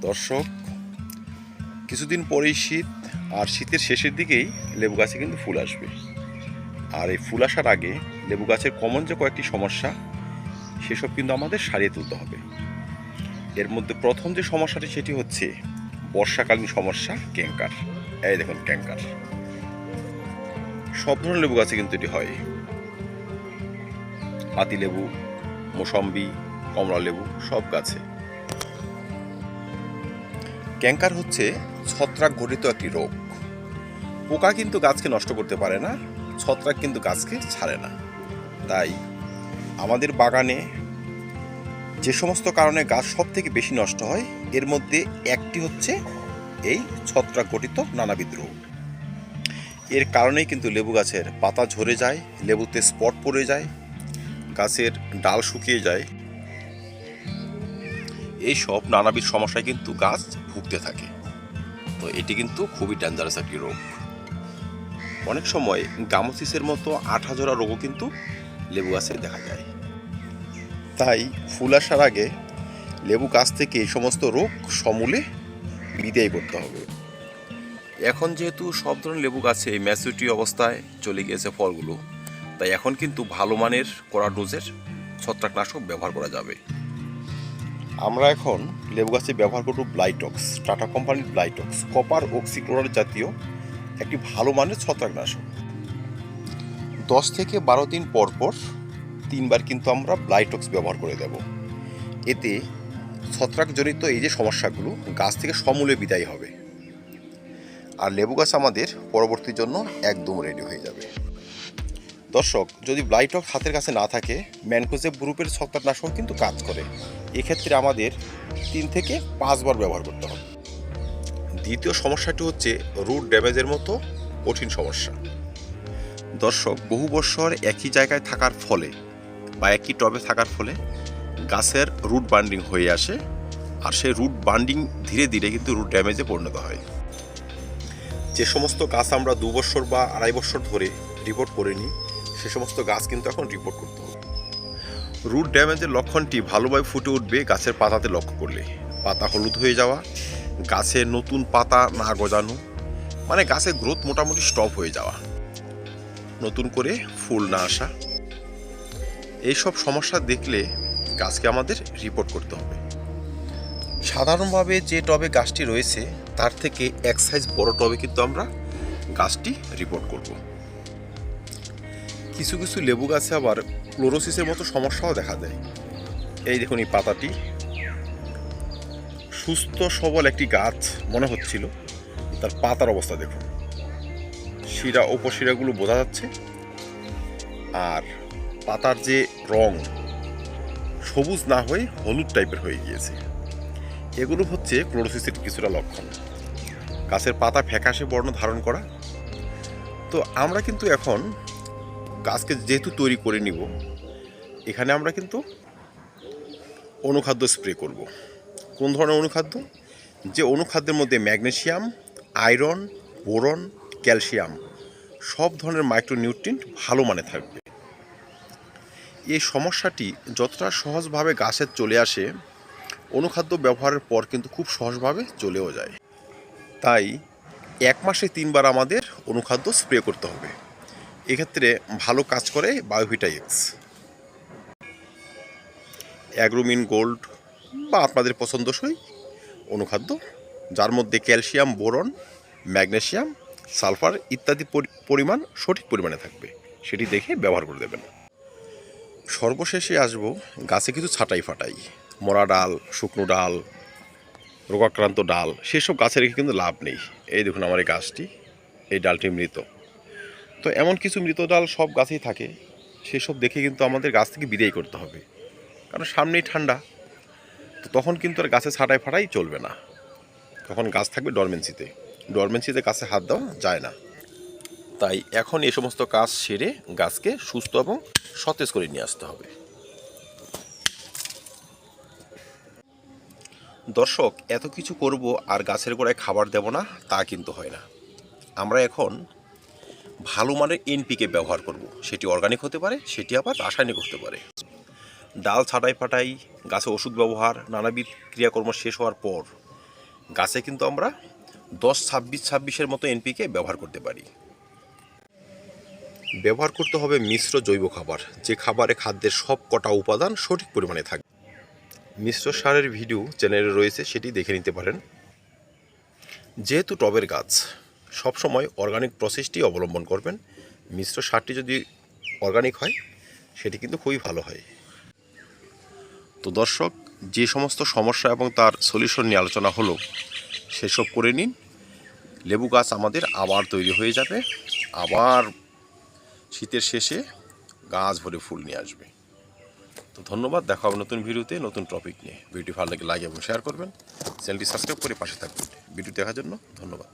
দর্শক, কিছুদিন পরেই শীত, আর শীতের শেষের দিকেই লেবু গাছে কিন্তু ফুল আসবে। আর এই ফুল আসার আগে লেবু গাছের কমন যে কয়েকটি সমস্যা, সেসব কিন্তু আমাদের সারিয়ে তুলতে হবে। এর মধ্যে প্রথম যে সমস্যাটি, সেটি হচ্ছে বর্ষাকালীন সমস্যা ক্যাঙ্কার এই দেখুন ক্যাঙ্কার সব ধরনের লেবু গাছে কিন্তু এটি হয়। পাতি লেবু, মোসম্বি, কমলা লেবু, সব গাছে। ক্যাঙ্কার হচ্ছে ছত্রাক ঘটিত একটি রোগ। পোকা কিন্তু গাছকে নষ্ট করতে পারে না, ছত্রাক কিন্তু গাছকে ছাড়ে না। তাই আমাদের বাগানে যে সমস্ত কারণে গাছ সব থেকে বেশি নষ্ট হয়, এর মধ্যে একটি হচ্ছে এই ছত্রাক গঠিত নানাবিধ রোগ। এর কারণেই কিন্তু লেবু গাছের পাতা ঝরে যায়, লেবুতে স্পট পড়ে যায়, গাছের ডাল শুকিয়ে যায়। এই সব নানাবিধ সমস্যায় কিন্তু গাছ ভুগতে থাকে। তো এটি কিন্তু খুবই ডেঞ্জারাস একটি রোগ। অনেক সময় গামোসিসের মতো আঠা ঝরা রোগও কিন্তু লেবু গাছে দেখা যায়। তাই ফুল আসার আগে লেবু গাছ থেকে এই সমস্ত রোগ সমূলে বিদায় করতে হবে। এখন যেহেতু সব ধরনের লেবু গাছে ম্যাচুরিটি অবস্থায় চলে গিয়েছে ফলগুলো, তাই এখন কিন্তু ভালো মানের কড়া ডোজের ছত্রাকনাশক ব্যবহার করা যাবে। আমরা এখন লেবু গাছে ব্যবহার করব ব্লাইটক্স টাটা কোম্পানির ব্লাইটক্স কপার অক্সিক্লোরার জাতীয় একটি ভালো মানের ছত্রাকনাশক। দশ থেকে বারো দিন পর পর তিনবার কিন্তু আমরা ব্লাইটক্স ব্যবহার করে দেব। এতে ছত্রাকজনিত এই যে সমস্যাগুলো, গাছ থেকে সমূলে বিদায় হবে। আর লেবু গাছ আমাদের পরবর্তীর জন্য একদম রেডি হয়ে যাবে। দর্শক, যদি ব্লাইটক হাতের কাছে না থাকে ম্যানকোজেব গ্রুপের ছত্রাকনাশক কিন্তু কাজ করে। এক্ষেত্রে আমাদের তিন থেকে পাঁচবার ব্যবহার করতে হবে। দ্বিতীয় সমস্যাটি হচ্ছে রুট ড্যামেজের মতো কঠিন সমস্যা। দর্শক, বহু বছর একই জায়গায় থাকার ফলে বা একই টবে থাকার ফলে গাছের রুট বান্ডিং হয়ে আসে আর সেই রুট বান্ডিং ধীরে ধীরে কিন্তু রুট ড্যামেজে পরিণত হয়। যে সমস্ত গাছ আমরা দু বছর বা আড়াই বছর ধরে রিপোর্ট করিনি, সে সমস্ত গাছ কিন্তু এখন রিপোর্ট করতে হবে। রুট ড্যামেজের লক্ষণটি ভালোভাবে ফুটে উঠবে গাছের পাতাতে লক্ষ্য করলে। পাতা হলুদ হয়ে যাওয়া গাছের নতুন পাতা না গজানো মানে গাছের গ্রোথ মোটামুটি স্টপ হয়ে যাওয়া। নতুন করে ফুল না আসা। এইসব সমস্যা দেখলে গাছকে আমাদের রিপোর্ট করতে হবে। সাধারণভাবে যে টবে গাছটি রয়েছে, তার থেকে এক সাইজ বড় টবে কিন্তু আমরা গাছটি রিপোর্ট করব। কিছু কিছু লেবু গাছে আবার ক্লোরোসিসের মতো সমস্যাও দেখা দেয়। এই দেখুন এই পাতাটি। সুস্থ, সবল একটি গাছ মনে হচ্ছিল। তার পাতার অবস্থা দেখুন। শিরা, উপশিরাগুলো বোঝা যাচ্ছে। আর পাতার যে রং সবুজ না হয়ে হলুদ টাইপের হয়ে গিয়েছে। এগুলো হচ্ছে ক্লোরোসিসের কিছুটা লক্ষণ। গাছের পাতা ফ্যাকাশে বর্ণ ধারণ করা। তো আমরা কিন্তু এখন গাছকে যেহেতু তৈরি করে নিব, এখানে আমরা কিন্তু অনুখাদ্য স্প্রে করব। কোন ধরনের অনুখাদ্য? যে অনুখাদ্যের মধ্যে ম্যাগনেশিয়াম আয়রন, বোরন, ক্যালসিয়াম সব ধরনের মাইক্রোনিউট্রিয়েন্ট ভালো মানে থাকবে। এই সমস্যাটি যতটা সহজভাবে গাছের চলে আসে, অনুখাদ্য ব্যবহারের পর কিন্তু খুব সহজভাবে চলেও যায়। তাই এক মাসে তিনবার আমাদের অনুখাদ্য স্প্রে করতে হবে। এক্ষেত্রে ভালো কাজ করে বায়োভিটা এক্স অ্যাগ্রোমিন, গোল্ড বা আপনাদের পছন্দসই অনুখাদ্য, যার মধ্যে ক্যালসিয়াম, বোরন ম্যাগনেশিয়াম সালফার ইত্যাদি পরি- পরিমাণ সঠিক পরিমাণে থাকবে। সেটি দেখে ব্যবহার করে দেবেন। সর্বশেষে আসব গাছে কিছু ছাটাই ফাটাই, মরা ডাল, শুকনো ডাল, রোগাক্রান্ত ডাল, সেসব গাছে রেখে কিন্তু লাভ নেই। এই দেখুন আমার এই গাছটি, এই ডালটি মৃত। তো এমন কিছু মৃত ডাল সব গাছেই থাকে। সেসব দেখে কিন্তু আমাদের গাছ থেকে বিদায় করতে হবে। কারণ সামনেই ঠান্ডা, তো তখন কিন্তু আর গাছে ছাটাই ফাটাই চলবে না। তখন গাছ থাকবে ডরমেন্সিতে ডরমেন্সিতে গাছে হাত দেওয়া যায় না। তাই এখন এ সমস্ত কাজ সেরে গাছকে সুস্থ এবং সতেজ করে নিয়ে আসতে হবে। দর্শক, এত কিছু করব আর গাছের গোড়ায় খাবার দেব না, তা কিন্তু হয় না। আমরা এখন ভালো মানের এনপিকে ব্যবহার করব। সেটি অর্গানিক হতে পারে, সেটি আবার রাসায়নিক হতে পারে। ডাল ছাটাই ফাটাই, গাছে ওষুধ ব্যবহার, নানাবিধ ক্রিয়াকর্ম শেষ হওয়ার পর গাছে কিন্তু আমরা দশ, ছাব্বিশ, ছাব্বিশের মতো এনপিকে ব্যবহার করতে পারি। ব্যবহার করতে হবে মিশ্র জৈব খাবার, যে খাবারে খাদ্যের সব কটা উপাদান সঠিক পরিমাণে থাকে। মিশ্র সারের ভিডিও চ্যানেলে রয়েছে, সেটি দেখে নিতে পারেন। যেহেতু টবের গাছ সবসময় অর্গানিক প্রসেসটি অবলম্বন করবেন। মিশ্র সারটি যদি অর্গানিক হয়, সেটি কিন্তু খুবই ভালো হয়। তো দর্শক, যে সমস্ত সমস্যা এবং তার সলিউশন নিয়ে আলোচনা হলো, সেসব করে নিন। লেবু গাছ আমাদের আবার তৈরি হয়ে যাবে। আবার শীতের শেষে গাছ ভরে ফুল নিয়ে আসবে। তো ধন্যবাদ, দেখা হবে নতুন ভিডিওতে নতুন টপিক নিয়ে। ভিডিও ভালো লাগে লাইক এবং শেয়ার করবেন। চ্যানেলটি সাবস্ক্রাইব করে পাশে থাকবেন। ভিডিও দেখার জন্য ধন্যবাদ।